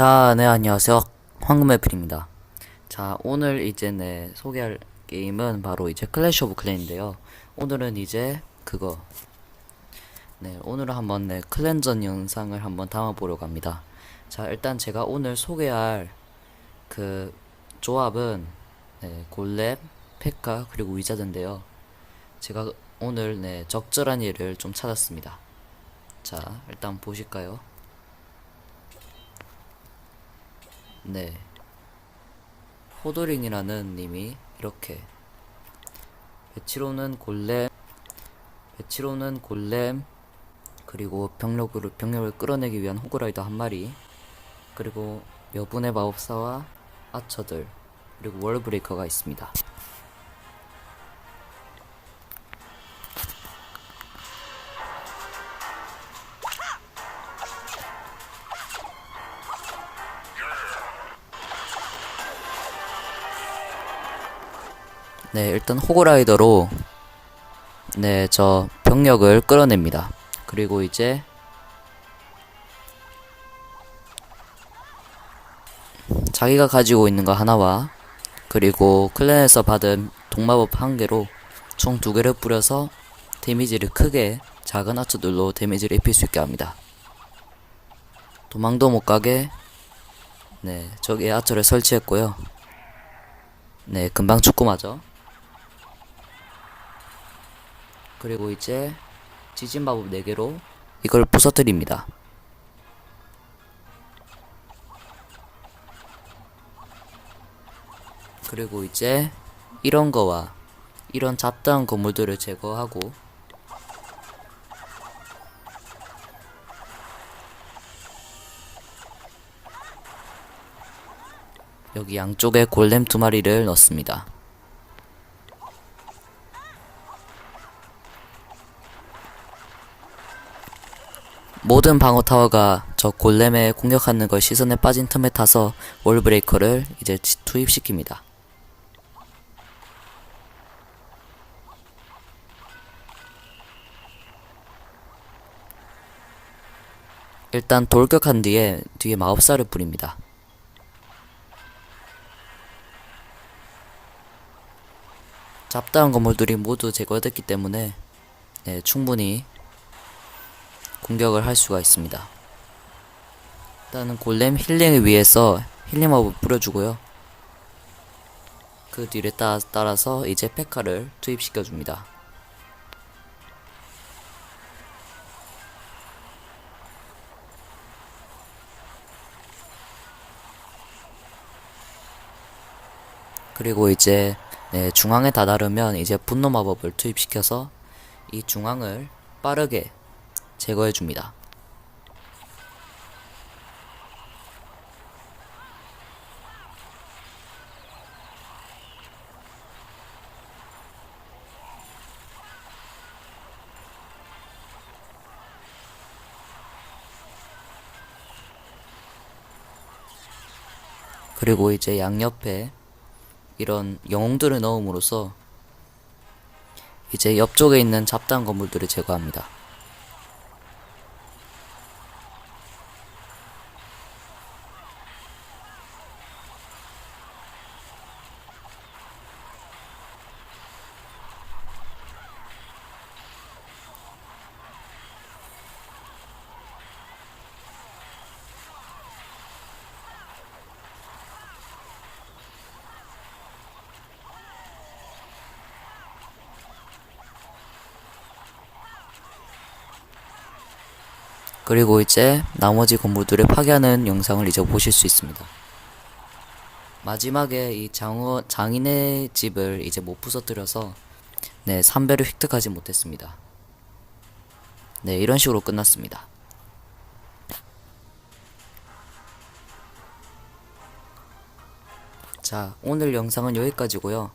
자, 네, 안녕하세요. 황금애플입니다. 자, 오늘 이제 네, 소개할 게임은 바로 이제 클래시 오브 클랜인데요. 오늘은 이제 그거. 네, 오늘은 한번 네, 클랜전 영상을 한번 담아보려고 합니다. 자, 일단 제가 오늘 소개할 그 조합은 네, 골렘, 페카, 그리고 위자드인데요. 제가 오늘 네, 적절한 일을 좀 찾았습니다. 자, 일단 보실까요? 네. 호도링이라는 님이 이렇게 배치로는 골렘 배치로는 골렘 그리고 병력을 병력을 끌어내기 위한 호그라이더 한 마리 그리고 여분의 마법사와 아처들 그리고 월브레이커가 있습니다. 네, 일단 호그라이더로 네, 저 병력을 끌어냅니다. 그리고 이제 자기가 가지고 있는 거 하나와 그리고 클랜에서 받은 동마법 한 개로 총 두 개를 뿌려서 데미지를 크게 작은 아처들로 데미지를 입힐 수 있게 합니다. 도망도 못 가게 네, 저기에 아처를 설치했고요. 네, 금방 죽고 마죠. 그리고 이제 지진 마법 4개로 이걸 부서뜨립니다. 그리고 이제 이런 거와 이런 잡다한 건물들을 제거하고 여기 양쪽에 골렘 두 마리를 넣습니다. 모든 방어 타워가 저 골렘의 공격하는 걸 시선에 빠진 틈에 타서 월브레이커를 이제 지- 투입시킵니다. 일단 돌격한 뒤에 뒤에 마법사를 뿌립니다. 잡다한 건물들이 모두 제거됐기 때문에 네, 충분히 공격을 할 수가 있습니다. 일단은 골렘 힐링을 위해서 힐링업을 뿌려주고요. 그 뒤를 따, 따라서 이제 페카를 투입시켜 줍니다. 그리고 이제 네, 중앙에 다다르면 이제 분노 마법을 투입시켜서 이 중앙을 빠르게 제거해 줍니다. 그리고 이제 양옆에 이런 영웅들을 넣음으로써 이제 옆쪽에 있는 잡다한 건물들을 제거합니다. 그리고 이제 나머지 건물들을 파괴하는 영상을 이제 보실 수 있습니다. 마지막에 이 장어, 장인의 집을 이제 못 부서뜨려서 네, 3배를 획득하지 못했습니다. 네, 이런 식으로 끝났습니다. 자, 오늘 영상은 여기까지고요.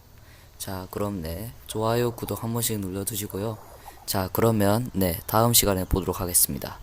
자, 그럼 네, 좋아요, 구독 한 번씩 눌러주시고요. 자, 그러면 네, 다음 시간에 보도록 하겠습니다.